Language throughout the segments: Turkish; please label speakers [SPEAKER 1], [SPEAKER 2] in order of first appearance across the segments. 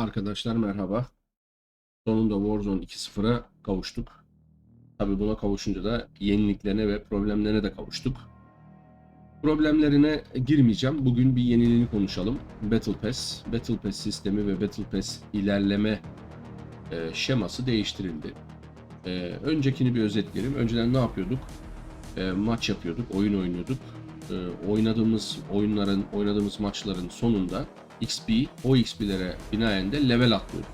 [SPEAKER 1] Arkadaşlar merhaba. Sonunda Warzone 2.0'a kavuştuk. Tabi buna kavuşunca da yeniliklerine ve problemlerine de kavuştuk. Problemlerine girmeyeceğim. Bugün bir yeniliğini konuşalım. Battle Pass. Battle Pass sistemi ve Battle Pass ilerleme e, şeması değiştirildi. E, öncekini bir özetleyelim. Önceden ne yapıyorduk? E, maç yapıyorduk, oyun oynuyorduk. E, oynadığımız oyunların, oynadığımız maçların sonunda XP, o XP'lere binaen de level atlıyorduk.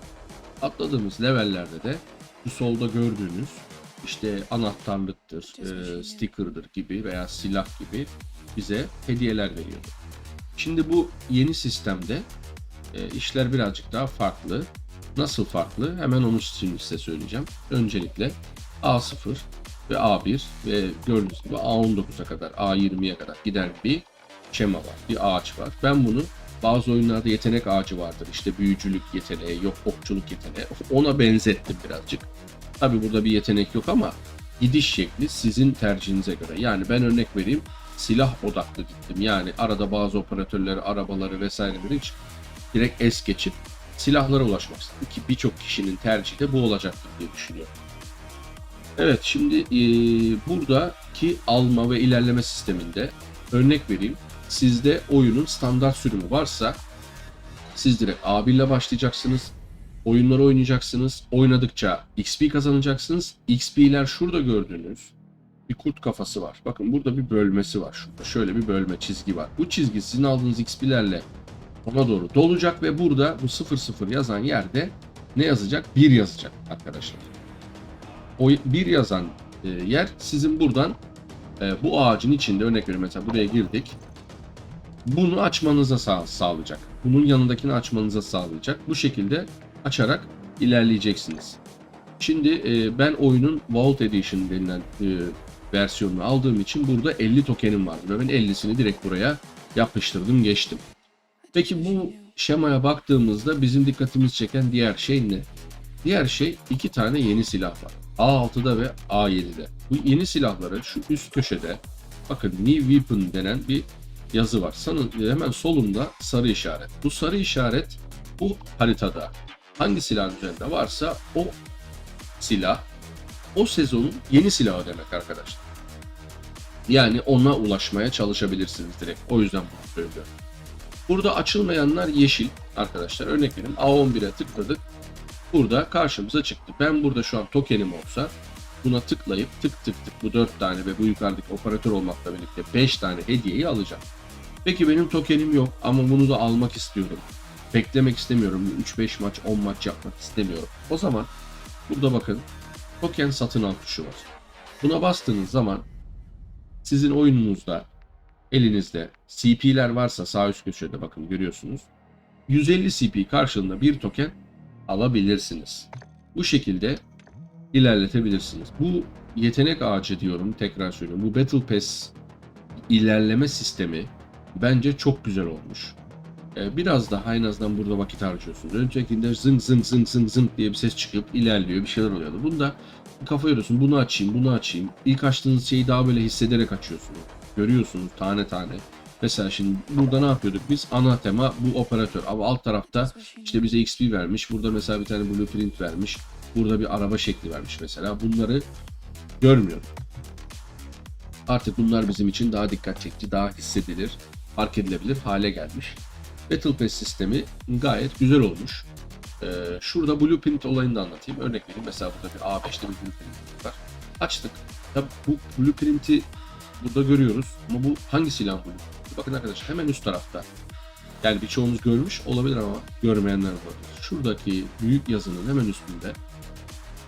[SPEAKER 1] Atladığımız levellerde de şu solda gördüğünüz işte anahtarlıktır, e, sticker'dır gibi veya silah gibi bize hediyeler veriyordu. Şimdi bu yeni sistemde e, işler birazcık daha farklı. Nasıl farklı? Hemen onu size söyleyeceğim. Öncelikle A0 ve A1 ve gördüğünüz gibi A19'a kadar, A20'ye kadar giden bir şema var, bir ağaç var. Ben bunu bazı oyunlarda yetenek ağacı vardır. İşte büyücülük yeteneği, yok okçuluk yeteneği. Ona benzettim birazcık. Tabi burada bir yetenek yok ama gidiş şekli sizin tercihinize göre. Yani ben örnek vereyim silah odaklı gittim. Yani arada bazı operatörleri, arabaları vesaireleri hiç direkt es geçip silahlara ulaşmak istedim ki birçok kişinin tercihi de bu olacaktır diye düşünüyorum. Evet şimdi e, buradaki alma ve ilerleme sisteminde örnek vereyim. Sizde oyunun standart sürümü varsa siz direkt A1 ile başlayacaksınız. Oyunları oynayacaksınız. Oynadıkça XP kazanacaksınız. XP'ler şurada gördüğünüz bir kurt kafası var. Bakın burada bir bölmesi var. Şurada şöyle bir bölme çizgi var. Bu çizgi sizin aldığınız XP'lerle ona doğru dolacak ve burada bu 00 yazan yerde ne yazacak? 1 yazacak arkadaşlar. O 1 yazan e, yer sizin buradan e, bu ağacın içinde örnek veriyorum mesela buraya girdik. Bunu açmanıza sağ, sağlayacak. Bunun yanındakini açmanıza sağlayacak. Bu şekilde açarak ilerleyeceksiniz. Şimdi e, ben oyunun Vault Edition denilen e, versiyonunu aldığım için burada 50 tokenim var. Ben 50'sini direkt buraya yapıştırdım geçtim. Peki bu şemaya baktığımızda bizim dikkatimizi çeken diğer şey ne? Diğer şey iki tane yeni silah var. A6'da ve A7'de. Bu yeni silahları şu üst köşede bakın New Weapon denen bir yazı var. Sanın hemen solunda sarı işaret. Bu sarı işaret bu haritada hangi silahın üzerinde varsa o silah o sezonun yeni silahı demek arkadaşlar. Yani ona ulaşmaya çalışabilirsiniz direkt. O yüzden bunu söylüyorum. Burada açılmayanlar yeşil arkadaşlar. Örnek verin A11'e tıkladık. Burada karşımıza çıktı. Ben burada şu an tokenim olsa buna tıklayıp tık tık tık bu 4 tane ve bu yukarıdaki operatör olmakla birlikte 5 tane hediyeyi alacağım. Peki benim tokenim yok ama bunu da almak istiyorum. Beklemek istemiyorum. 3-5 maç 10 maç yapmak istemiyorum. O zaman burada bakın token satın al tuşu var. Buna bastığınız zaman sizin oyununuzda elinizde CP'ler varsa sağ üst köşede bakın görüyorsunuz. 150 CP karşılığında bir token alabilirsiniz. Bu şekilde ilerletebilirsiniz. Bu yetenek ağacı diyorum tekrar söylüyorum. Bu Battle Pass ilerleme sistemi bence çok güzel olmuş. Ee, Biraz daha en azından burada vakit harcıyorsunuz. Öncekinde zıng zıng zıng zıng zıng diye bir ses çıkıp ilerliyor bir şeyler oluyordu. Bunda kafa yoruyorsun bunu açayım bunu açayım. İlk açtığınız şeyi daha böyle hissederek açıyorsunuz. Görüyorsunuz tane tane. Mesela şimdi burada ne yapıyorduk biz? Ana tema bu operatör. Ama alt tarafta işte bize XP vermiş. Burada mesela bir tane blueprint vermiş. Burada bir araba şekli vermiş mesela. Bunları görmüyorum. Artık bunlar bizim için daha dikkat çekici, daha hissedilir, fark edilebilir hale gelmiş. Battle Pass sistemi gayet güzel olmuş. Ee, şurada blueprint olayını da anlatayım. Örnek vereyim. Mesela burada bir A5'te bir blueprint var. Açtık. Tabi bu blueprint'i burada görüyoruz. Ama bu hangi silah blueprinti? Bakın arkadaşlar hemen üst tarafta. Yani birçoğunuz görmüş olabilir ama görmeyenler olabilir. Şuradaki büyük yazının hemen üstünde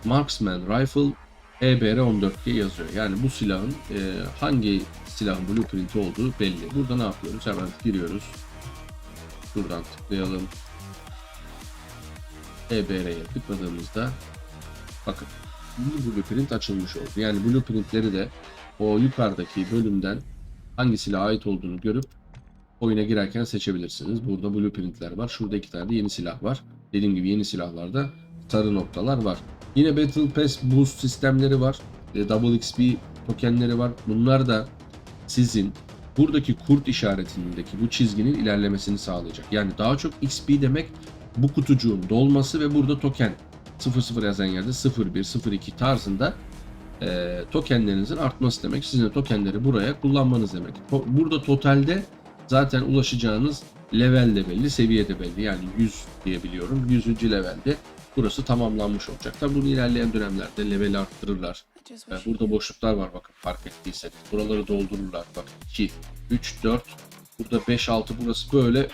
[SPEAKER 1] Marksman Rifle EBR-14 diye yazıyor. Yani bu silahın e, hangi silahın blueprinti olduğu belli. Burada ne yapıyoruz? Hemen giriyoruz. Buradan tıklayalım. EBR'ye tıkladığımızda bakın bu blueprint açılmış oldu. Yani blueprintleri de o yukarıdaki bölümden hangi silaha ait olduğunu görüp oyuna girerken seçebilirsiniz. Burada blueprintler var. Şurada iki tane de yeni silah var. Dediğim gibi yeni silahlarda sarı noktalar var. Yine Battle Pass boost sistemleri var. Double XP tokenleri var. Bunlar da sizin buradaki kurt işaretindeki bu çizginin ilerlemesini sağlayacak. Yani daha çok XP demek bu kutucuğun dolması ve burada token 00 yazan yerde 01, 02 tarzında e, tokenlerinizin artması demek. Sizin de tokenleri buraya kullanmanız demek. Burada totalde zaten ulaşacağınız level de belli, seviye de belli. Yani 100 diyebiliyorum. 100. levelde burası tamamlanmış olacak. Tabi bunu ilerleyen dönemlerde level arttırırlar. Ee, Burada boşluklar var bakın fark ettiyseniz. Buraları doldururlar. Bak 2, 3, 4, burada 5, 6 burası böyle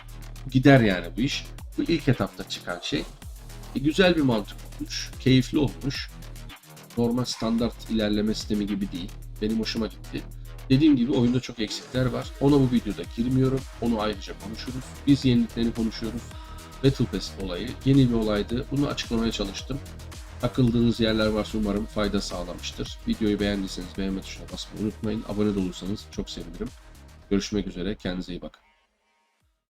[SPEAKER 1] gider yani bu iş. Bu ilk etapta çıkan şey. E, güzel bir mantık olmuş. Keyifli olmuş. Normal standart ilerleme sistemi gibi değil. Benim hoşuma gitti. Dediğim gibi oyunda çok eksikler var. Ona bu videoda girmiyorum. Onu ayrıca konuşuruz. Biz yeniliklerini konuşuyoruz. Battle Pass olayı yeni bir olaydı. Bunu açıklamaya çalıştım. Takıldığınız yerler varsa umarım fayda sağlamıştır. Videoyu beğendiyseniz beğenme tuşuna basmayı unutmayın. Abone olursanız çok sevinirim. Görüşmek üzere. Kendinize iyi bakın.